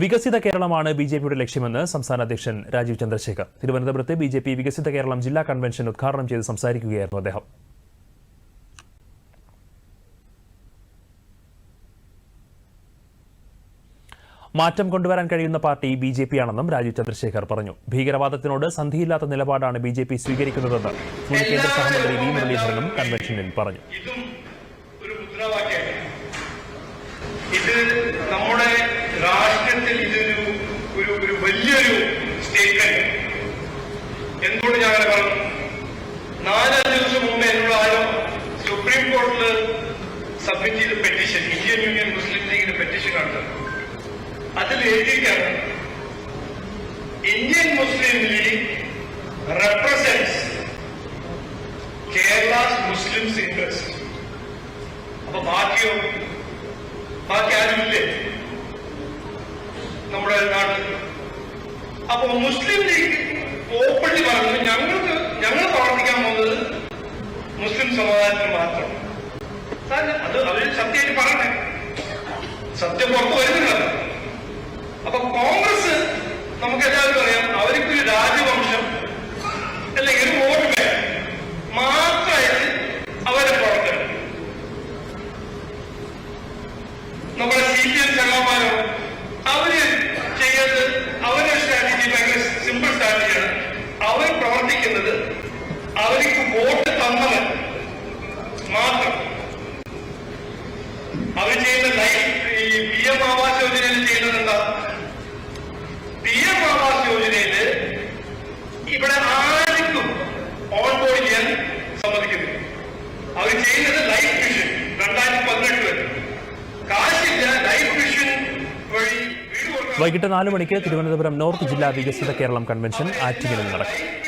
വികസിത കേരളമാണ് B J പിയുടെ ലക്ഷ്യമെന്ന് സംസ്ഥാന അധ്യക്ഷൻ രാജീവ് ചന്ദ്രശേഖർ. തിരുവനന്തപുരത്ത് ബി ജെ പി വികസിത കേരളം ജില്ലാ കൺവെൻഷൻ ഉദ്ഘാടനം ചെയ്ത് സംസാരിക്കുകയായിരുന്നു അദ്ദേഹം. മാറ്റം കൊണ്ടുവരാൻ കഴിയുന്ന പാർട്ടി ബി ജെ പി ആണെന്നും രാജീവ് ചന്ദ്രശേഖർ പറഞ്ഞു. ഭീകരവാദത്തിനോട് സന്ധിയില്ലാത്ത നിലപാടാണ് ബി ജെ പി സ്വീകരിക്കുന്നതെന്ന് മുൻ കേന്ദ്ര സഹമന്ത്രി വി മുരളീധരനും കൺവെൻഷനിൽ പറഞ്ഞു. വലിയൊരു സ്റ്റേറ്റ്മെന്റ് എന്തുകൊണ്ട് ഞാൻ അങ്ങനെ പറഞ്ഞു? നാലഞ്ച് ദിവസം മുമ്പ് എന്നോട് സുപ്രീം കോടതിയിൽ സബ്മിറ്റ് ചെയ്ത പെറ്റീഷൻ ഇന്ത്യൻ യൂണിയൻ മുസ്ലിം ലീഗിന്റെ പെറ്റീഷൻ ആണ് അതിൽ എഴുതിയിട്ടാണ് Indian Muslim League represents Kerala Muslims interest അപ്പൊ ബാക്കിയോ? ബാക്കി ആരുമില്ലേ? അപ്പൊ മുസ്ലിം ലീഗ് ഓപ്പൺലി പറഞ്ഞു ഞങ്ങൾക്ക് ഞങ്ങൾ പ്രവർത്തിക്കാൻ പോകുന്നത് മുസ്ലിം സമുദായത്തിന് മാത്രം. അത് അവർ സത്യമായിട്ട് പറയണേ. സത്യം പുറത്തു വരുന്നില്ല. വൈകിട്ട് നാല് മണിക്ക് തിരുവനന്തപുരം നോർത്ത് ജില്ലാ വികസിത കേരളം കൺവെൻഷൻ ആറ്റിങ്ങലിൽ നടക്കും.